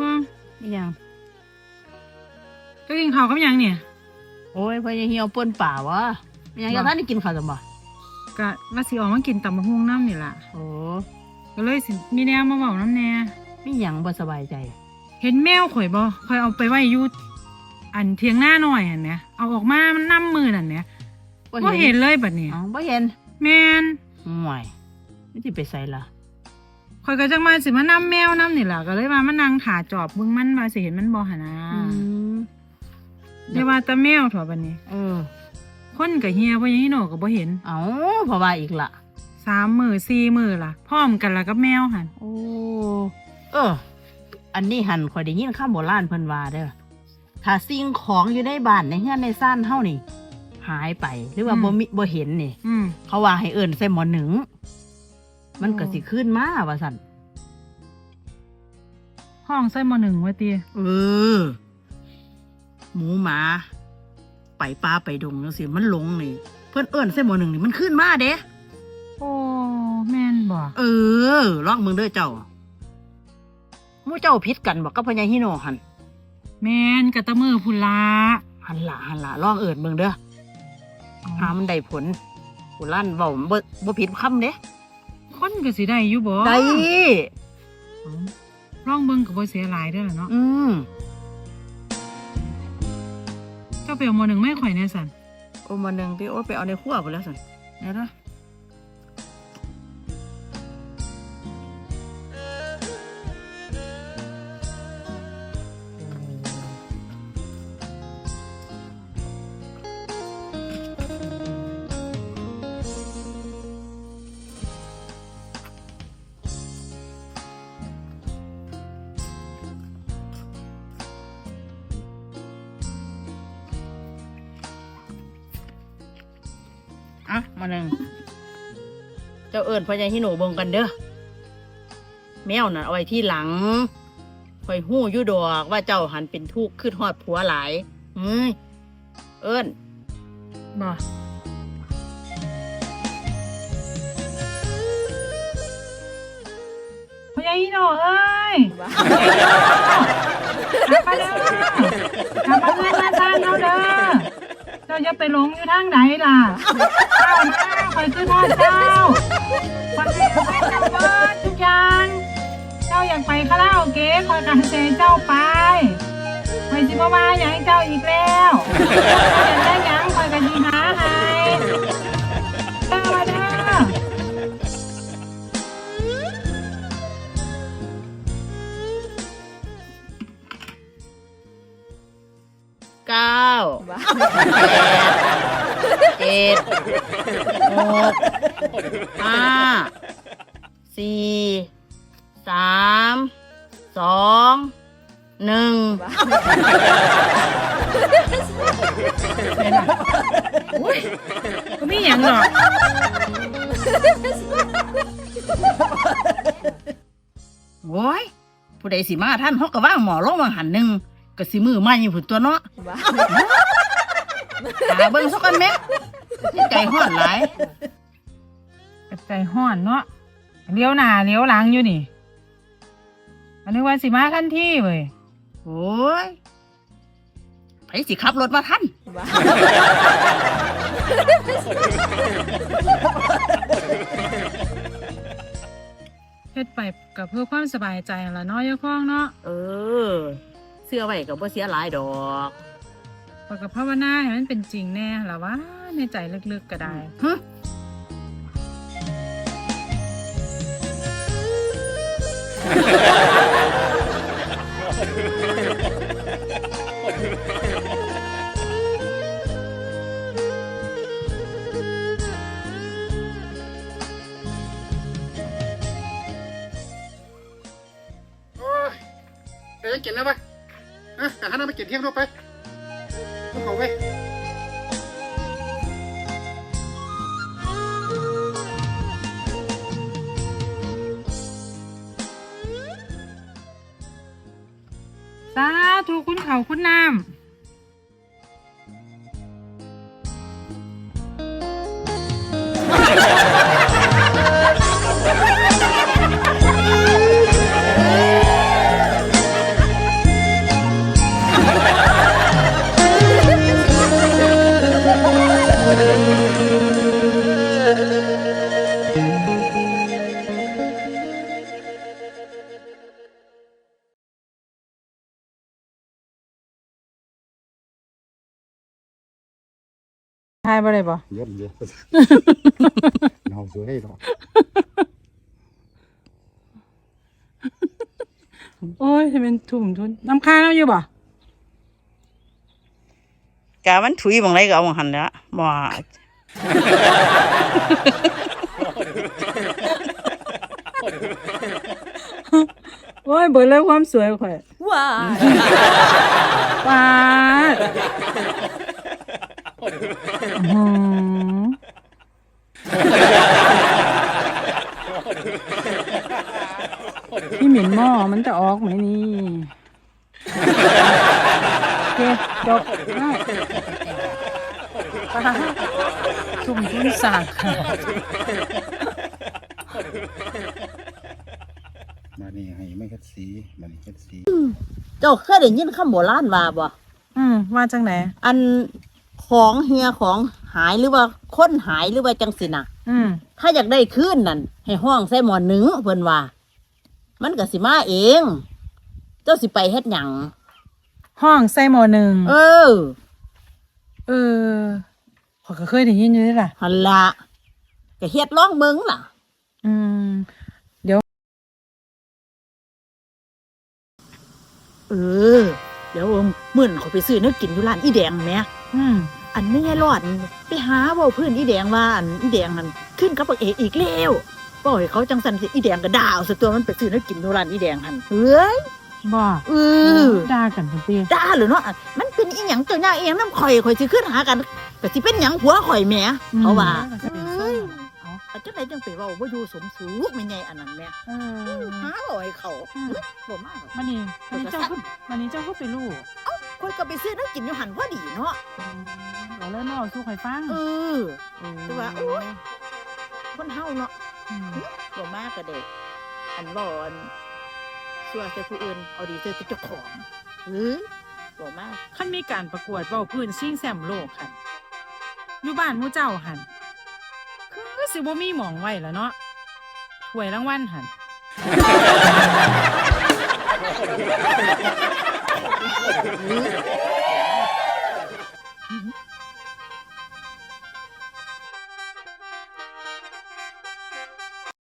พ่ออีหยังก็กินข้าวกับหยังเนี่ย โอ้ยพ่อยังเหี่ยวป่นป่าวะอีหยังจะท่านได้กินข้าวจังบ่ก็ว่าสิออกมากินตำบักหุ่งน้ำนี่ล่ะ โอ้ก็เลยสิมีแนวมาเว้าน้ำแน่มีหยังบ่สบายใจ เห็นแมวข่อยบ่ข่อยเอาไปไว้อยู่อันเทียงหน้าหน่อยอันเนี้ยเอาออกมามันน้ำมือนั่นเนี่ยบ่เห็นเลยบัดนี้อ๋อบ่เห็นแม่นห่วยนี่สิไปใส่ล่ะข่ อยก็จังมาสิมานํแมวนํนี่ล่ะก็เลยว่ามานั่งถ่าจอบเบิ่งมันว่าสิเห็นมันบ่หั่นนะมแต่ว่าแต่แมวเถอะบัดนี้ เออ คนก็เฮียบ่ยังฮิโนก็บ่เห็นเอาเพราะว่าอีกล่ะ สามมือสี่มือล่ะ พร้อมกันแล้วกับแมวหั่นโอ้ เออ อันนี้หันข่อยได้ยินคำโบราณเพิ่นว่าเด้อ ถ้าสิ่งของอยู่ในบ้านในเฮือนในซ่านเฮานี่ หายไปหรือว่าบ่มีบ่เห็นนี่ อืมเขาว่าให้เอิ้นใส่หมอหนึ่ง มันก็สิขึ้นมาว่าซั่นห้องใส่หมอหนึ่งไว้ติเออ หมูหมา ไปป่าไปดงจังซี่มันหลงนี่ เพิ่นเอิ้นใส่หมอหนึ่งนี่มันขึ้นมาเด้โอ้แม่นบ่เออลองมึงเด้อเจ้าหมู่เจ้าผิดกันบอกกับพญาฮิโนหันแม่นกะตะมือพุ่นละหันละหันละลองเอิดเบิ่งเด้อหามันได้ผลผู้ลั่นเว้าบ่บ่ผิดคำเด้ันก็สิได้อยู่บ่ได้ร่องเบิ่งก็บ่เสียหลายเด้อล่ะเนาะอืมเจ้าไปเอาหมอหนึ่งไม่ข่อยแน่สันโอ้มอหนึ่งพี่โอ้ไปเอาในครัวไปแล้วสิเดี๋ยวนะ อะมาหนึ่งเจ้าเอิญพญาฮิโนเบิ่งกันเด้อแมวน่ะเอาไว้ที่หลังคอยหู้อยู่ดอกว่าเจ้าหันเป็นทุกข์ขึ้นฮอดผัวหลายเฮ้ยเอิญบ่พ่อใหญ่อีโนเอ้ยกลับมาเด้อกลับมาเงินมาทานเราเด้อเจะไปหลงอยู่ทางไหนล่ะเจ้ามาคอยขึ้นทอดเจ้าคอยให้คอยเจ้าเบิดทุกอย่าง เจ้าอยากไปคาราโอเกะคอยกันเซเจ้าไปคอยสิบมาอย่างเจ้าอีกแล้ว กห้าสี่สามสองหนึ่งก็ไม่หยังหรอกโอ้ยผู้ใดสิมาท่านฮอกกะว่างหมอลงวางหันหนึ่งก็สิมือมาอยู่ผุนตัวเนาะหาเบิ่งสักกันแหม่นี่ ใจห้อนหลายใจห้อนเนาะเลี้ยวหน้าเลี้ยวหลังอยู่นี่อันนึกว่าสิมาทันทีเว้ยโอ้ยไผสิขับรถมาท่านเฮ็ดไปกับเพื่อความสบายใจนั่นละเนาะยายข้องเนาะ เออ เสื้อไว้ก็บ่เสียหลายดอก ปอยกับภาวนาให้มันเป็นจริงแน่ละว่าในใจลึกๆก็ได้หึโอ้ยไปยังกินแล้วไปอะแต่ถ้าน้าไปกินเที่ยงเข้าไปลูก เอาไว้สาธุคุณเขาคุณน้ำ ทายบ่ได้บ่เยอะเยอะเราสวยหรอโอ้ยจะเโอ้ยเบิดเลยความสวยข่อยว้าปาดอื้อหือพี่หมิ่นหม้อมันจะออกไหมนี่โอเคจบได้ปาดทุ่มทุนสร้างค่ะ มานี่ให้ไม่คัดสีมานี่คัดสีเจ้าเคยได้ยินคำโบราณว่าบ่อืมว่าจังไหนอันของเฮียของหายหรือว่าคนหายหรือว่าจังสินะอืมถ้าอยากได้คืนนั่นให้ห้องใส่หมอหนึ่งเพิ่นว่า มันก็สิมาเอง เจ้าสิไปเฮ็ดหยังห้องไส้หมอหนึ่งเออ เออขอยก็เคยได้ยินอยู่นี่ล่ะ หันละก็เฮ็ดร้องเบิ่งล่ะ อืม เออ เดี๋ยวมื่นเขาไปซื้อเนื้อกินอยู่ร้านอีแดงแหม่อืมอันไม่ใช่รอดไปหาเว่าเพื่อนอีแดงว่าอันอีแดงมันขึ้นกับปักเอกอีกแล้วปล่อยเขาจังสันสิอีแดงก็ด่าเอาซะตัวมันไปซื้อเนื้อกินอยู่ร้านอีแดงหันเฮ้ยบ่เออด่ากันทันทีด่าเหรือเนาะมันเป็นอีหยังตัวหน้าเองน้ำข่อยข่อยสิขึ้นหากันก็สิเป็นหยังผัวข่อยแหม่เขาว่า ก็จะเป็นส้มเอาอาจังไดจังไปเว่าบ่อยู่สมสูงไม่ใหญ่อันนั้นแหม่เออหาบ่ให้เขาอืมบ่มาหรอกมันนี่มันนี่เจ้าก็มันนี่เจ้าก็ไปรู้ข่อยก็ไปซื้อเนื้อกินอยู่หันพอดีเนาะเราเล่นมาเอาสู้ข่อยฟังเออมแต่ว่าโอ๊ยคนเฮาเนาะอืมบ่มากก็เด็กอันบ่อันสัวใส่ผู้อื่นเอาดีใส่เจ้าของเฮ้ยบ่มากขั้นมีการประกวดเบาพื้นชิงแซมโลกค่ะอยู่บ้านหมู่เจ้าหันคือ สิบ่มีหมองไว้แล้วเนาะถ้วยรางวัลหันเ